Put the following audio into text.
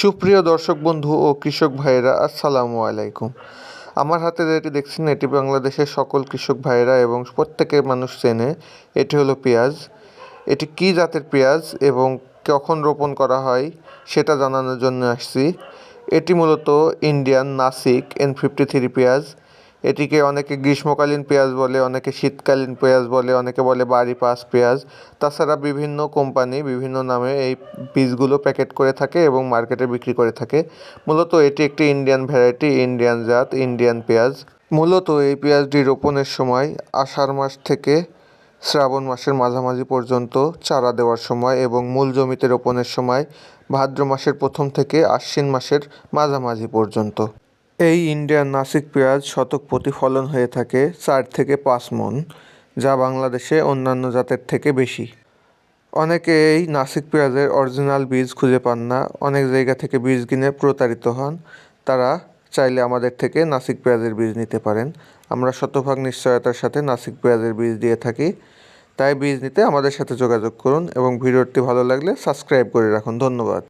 সুপ্রিয় দর্শক বন্ধু ও কৃষক ভাইয়েরা, আসসালামু আলাইকুম। আমার হাতে যেটি দেখছেন, এটি বাংলাদেশের সকল কৃষক ভাইয়েরা এবং প্রত্যেকের মানুষ চেনে। এটি হলো পেঁয়াজ। এটি কী জাতের পেঁয়াজ এবং কখন রোপণ করা হয় সেটা জানানোর জন্য আসছি। এটি মূলত Indian Nashik N fifty three পেঁয়াজ। এটিকে অনেকে গ্রীষ্মকালীন পেঁয়াজ বলে, অনেকে শীতকালীন পেঁয়াজ বলে, অনেকে বলে বাড়ি পাস পেঁয়াজ। তাছাড়া বিভিন্ন কোম্পানি বিভিন্ন নামে এই বীজগুলো প্যাকেট করে থাকে এবং মার্কেটে বিক্রি করে থাকে। মূলত এটি একটি ইন্ডিয়ান ভ্যারাইটি, ইন্ডিয়ান জাত, ইন্ডিয়ান পেঁয়াজ। মূলত এই পেঁয়াজটি রোপণের সময় আষাঢ় মাস থেকে শ্রাবণ মাসের মাঝামাঝি পর্যন্ত চারা দেওয়ার সময় এবং মূল জমিতে রোপণের সময় ভাদ্র মাসের প্রথম থেকে আশ্বিন মাসের মাঝামাঝি পর্যন্ত। এই ইন্ডিয়ান নাসিক পেঁয়াজ শতক প্রতি ফলন হয়ে থাকে চার থেকে পাঁচ মন, যা বাংলাদেশে অন্যান্য জাতের থেকে বেশি। অনেকে এই নাসিক পেঁয়াজের অরিজিনাল বীজ খুঁজে পান না, অনেক জায়গা থেকে বীজ কিনে প্রতারিত হন। তারা চাইলে আমাদের থেকে নাসিক পেঁয়াজের বীজ নিতে পারেন। আমরা শতভাগ নিশ্চয়তার সাথে নাসিক পেঁয়াজের বীজ দিয়ে থাকি। তাই বীজ নিতে আমাদের সাথে যোগাযোগ করুন এবং ভিডিওটি ভালো লাগলে সাবস্ক্রাইব করে রাখুন। ধন্যবাদ।